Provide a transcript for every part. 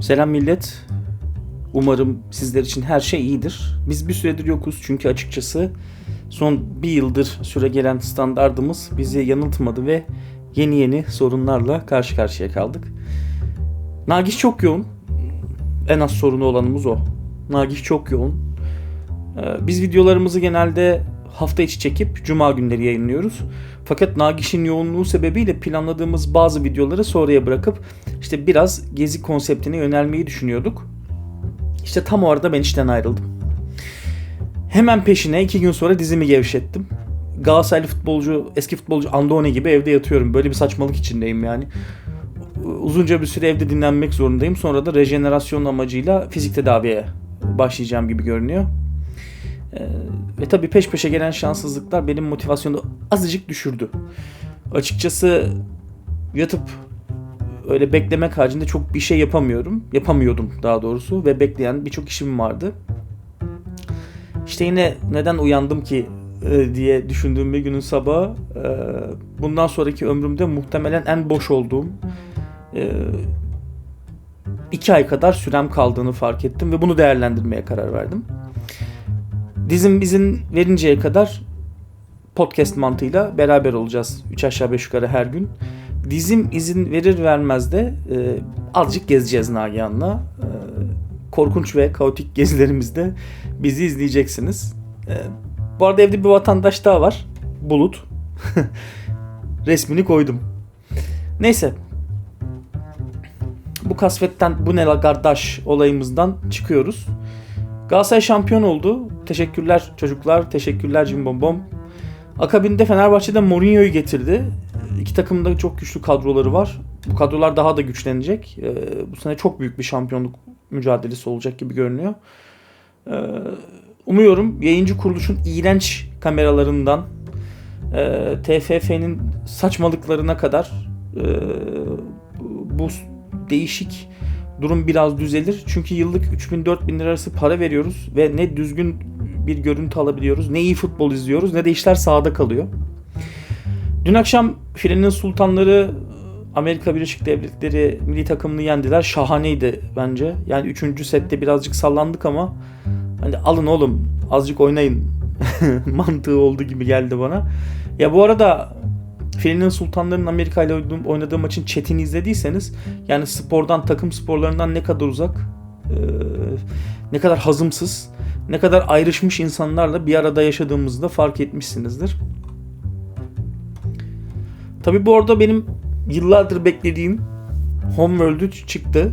Selam millet. Umarım sizler için her şey iyidir. Biz bir süredir yokuz çünkü açıkçası son bir yıldır süre gelen standardımız bizi yanıltmadı ve yeni yeni sorunlarla karşı karşıya kaldık. Nagiş çok yoğun. En az sorunu olanımız o. Nagiş çok yoğun. Ee, Biz videolarımızı genelde hafta içi çekip cuma günleri yayınlıyoruz. Fakat Nagiş'in yoğunluğu sebebiyle planladığımız bazı videoları sonraya bırakıp işte biraz gezi konseptine yönelmeyi düşünüyorduk. İşte tam o arada ben işten ayrıldım. Hemen peşine iki gün sonra dizimi gevşettim. Galatasaraylı futbolcu, eski futbolcu Andone gibi evde yatıyorum. Böyle bir saçmalık içindeyim yani. Uzunca bir süre evde dinlenmek zorundayım. Sonra da rejenerasyon amacıyla fizik tedaviye başlayacağım gibi görünüyor. Ve tabii peş peşe gelen şanssızlıklar benim motivasyonu azıcık düşürdü. Açıkçası yatıp öyle beklemek haricinde çok bir şey yapamıyorum. Yapamıyordum daha doğrusu ve bekleyen birçok işim vardı. İşte yine neden uyandım ki e, diye düşündüğüm bir günün sabahı e, bundan sonraki ömrümde muhtemelen en boş olduğum e, iki ay kadar sürem kaldığını fark ettim ve bunu değerlendirmeye karar verdim. Dizim izin verinceye kadar podcast mantığıyla beraber olacağız. 3 aşağı 5 yukarı her gün. Dizim izin verir vermez de e, azıcık gezeceğiz Nagihan'la. E, korkunç ve kaotik gezilerimizde bizi izleyeceksiniz. E, bu arada evde bir vatandaş daha var. Bulut. Resmini koydum. Neyse. Bu kasvetten bu ne la kardeş olayımızdan çıkıyoruz. Galatasaray şampiyon oldu. Teşekkürler çocuklar. Teşekkürler Cimbombom. Akabinde Fenerbahçe'de Mourinho'yu getirdi. İki takımın da çok güçlü kadroları var. Bu kadrolar daha da güçlenecek. Ee, bu sene çok büyük bir şampiyonluk mücadelesi olacak gibi görünüyor. Ee, umuyorum yayıncı kuruluşun iğrenç kameralarından e, TFF'nin saçmalıklarına kadar e, bu değişik durum biraz düzelir. Çünkü yıllık 3000-4000 lira arası para veriyoruz ve ne düzgün bir görüntü alabiliyoruz, ne iyi futbol izliyoruz, ne de işler sahada kalıyor. Dün akşam Filenin Sultanları Amerika Birleşik Devletleri milli takımını yendiler. Şahaneydi bence. Yani 3. sette birazcık sallandık ama hani alın oğlum azıcık oynayın mantığı oldu gibi geldi bana. Ya bu arada Filenin Sultanları'nın Amerika ile oynadığı maçın chatini izlediyseniz yani spordan, takım sporlarından ne kadar uzak, ne kadar hazımsız, ne kadar ayrışmış insanlarla bir arada yaşadığımızı da fark etmişsinizdir. Tabi bu arada benim yıllardır beklediğim Homeworld'ü çıktı.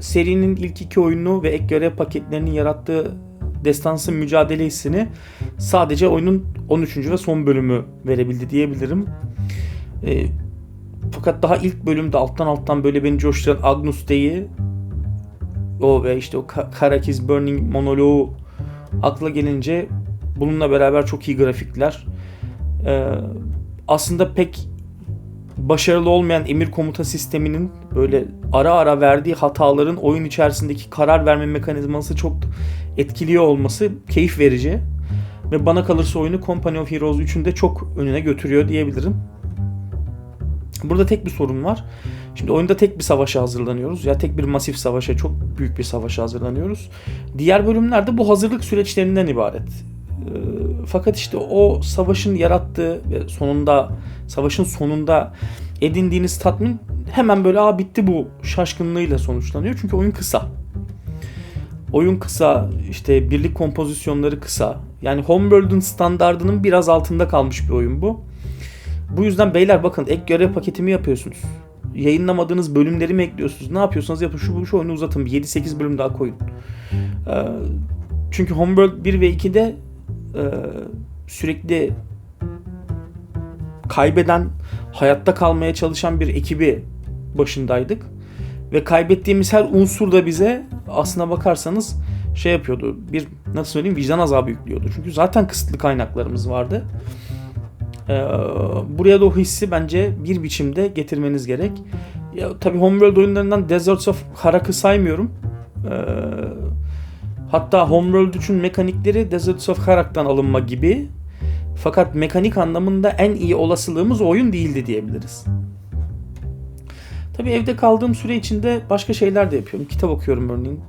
Serinin ilk iki oyunu ve ek görev paketlerinin yarattığı destansı mücadele hissini sadece oyunun 13. ve son bölümü verebildi diyebilirim. E, fakat daha ilk bölümde alttan alttan böyle beni coşturan Agnus Dei o ve işte o Karakis Burning monoloğu akla gelince bununla beraber çok iyi grafikler. E, aslında pek başarılı olmayan emir komuta sisteminin böyle ara ara verdiği hataların oyun içerisindeki karar verme mekanizması çok etkiliyor olması keyif verici. Ve bana kalırsa oyunu Company of Heroes 3'ün de çok önüne götürüyor diyebilirim. Burada tek bir sorun var. Şimdi oyunda tek bir savaşa hazırlanıyoruz. Ya tek bir masif savaşa, çok büyük bir savaşa hazırlanıyoruz. Diğer bölümlerde bu hazırlık süreçlerinden ibaret. Fakat işte o savaşın yarattığı ve sonunda savaşın sonunda edindiğiniz tatmin hemen böyle aa bitti bu şaşkınlığıyla sonuçlanıyor. Çünkü oyun kısa. Oyun kısa, işte birlik kompozisyonları kısa. Yani Homeworld'un standardının biraz altında kalmış bir oyun bu. Bu yüzden beyler bakın ek görev paketimi yapıyorsunuz. Yayınlamadığınız bölümleri mi ekliyorsunuz? Ne yapıyorsanız yapın. Şu, şu oyunu uzatın. 7-8 bölüm daha koyun. Ee, çünkü Homeworld 1 ve 2'de e, sürekli kaybeden, hayatta kalmaya çalışan bir ekibi başındaydık. Ve kaybettiğimiz her unsur da bize aslına bakarsanız şey yapıyordu. Bir nasıl söyleyeyim vicdan azabı yüklüyordu. Çünkü zaten kısıtlı kaynaklarımız vardı. Ee, buraya da o hissi bence bir biçimde getirmeniz gerek. Ya, tabii Homeworld oyunlarından Deserts of Harak'ı saymıyorum. Ee, hatta Homeworld için mekanikleri Deserts of Harak'tan alınma gibi. Fakat mekanik anlamında en iyi olasılığımız oyun değildi diyebiliriz. Tabii evde kaldığım süre içinde başka şeyler de yapıyorum. Kitap okuyorum örneğin.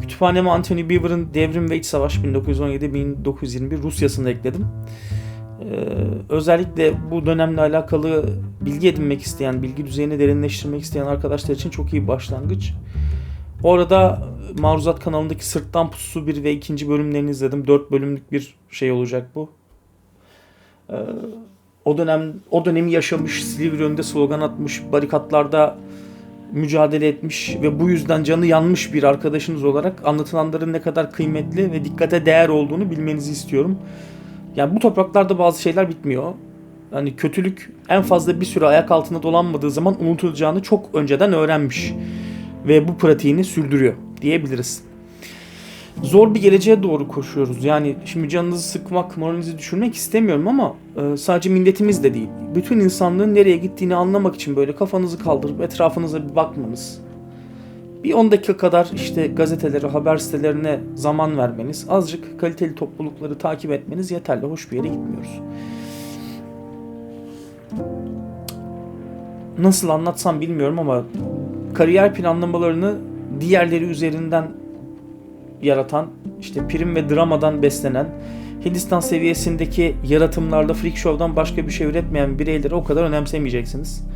Kütüphaneme Anthony Beever'ın Devrim ve İç Savaş 1917-1921 Rusyasını ekledim. Ee, özellikle bu dönemle alakalı bilgi edinmek isteyen, bilgi düzeyini derinleştirmek isteyen arkadaşlar için çok iyi bir başlangıç. Orada Maruzat kanalındaki Sırttan Pususu 1 ve 2. bölümlerini izledim. 4 bölümlük bir şey olacak bu. Ee, o dönem o dönemi yaşamış, Silivri önünde slogan atmış, barikatlarda mücadele etmiş ve bu yüzden canı yanmış bir arkadaşınız olarak anlatılanların ne kadar kıymetli ve dikkate değer olduğunu bilmenizi istiyorum. Yani bu topraklarda bazı şeyler bitmiyor. Hani kötülük en fazla bir süre ayak altında dolanmadığı zaman unutulacağını çok önceden öğrenmiş ve bu pratiğini sürdürüyor diyebiliriz. Zor bir geleceğe doğru koşuyoruz. Yani şimdi canınızı sıkmak, moralinizi düşürmek istemiyorum ama e, sadece milletimiz de değil. Bütün insanlığın nereye gittiğini anlamak için böyle kafanızı kaldırıp etrafınıza bir bakmanız. Bir 10 dakika kadar işte gazetelere, haber sitelerine zaman vermeniz, azıcık kaliteli toplulukları takip etmeniz yeterli. Hoş bir yere gitmiyoruz. Nasıl anlatsam bilmiyorum ama kariyer planlamalarını diğerleri üzerinden yaratan, işte prim ve dramadan beslenen, Hindistan seviyesindeki yaratımlarda freak show'dan başka bir şey üretmeyen bireyleri o kadar önemsemeyeceksiniz.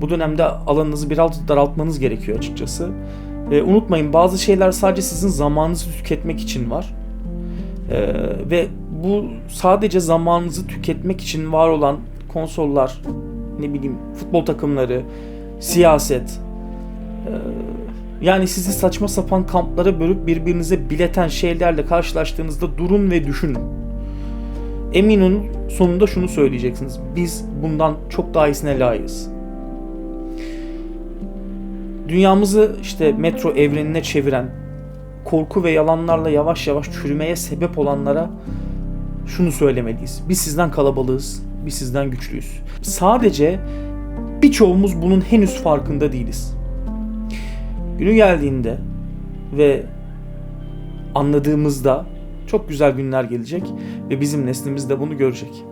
Bu dönemde alanınızı biraz daraltmanız gerekiyor açıkçası. E, unutmayın bazı şeyler sadece sizin zamanınızı tüketmek için var. E, ve bu sadece zamanınızı tüketmek için var olan konsollar, ne bileyim futbol takımları, siyaset, e, yani sizi saçma sapan kamplara bölüp birbirinize bileten şeylerle karşılaştığınızda durun ve düşünün. Emin sonunda şunu söyleyeceksiniz. Biz bundan çok daha iyisine layığız. Dünyamızı işte metro evrenine çeviren, korku ve yalanlarla yavaş yavaş çürümeye sebep olanlara şunu söylemeliyiz. Biz sizden kalabalığız, biz sizden güçlüyüz. Sadece birçoğumuz bunun henüz farkında değiliz. Günü geldiğinde ve anladığımızda çok güzel günler gelecek ve bizim neslimiz de bunu görecek.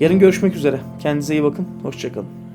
Yarın görüşmek üzere. Kendinize iyi bakın. Hoşçakalın.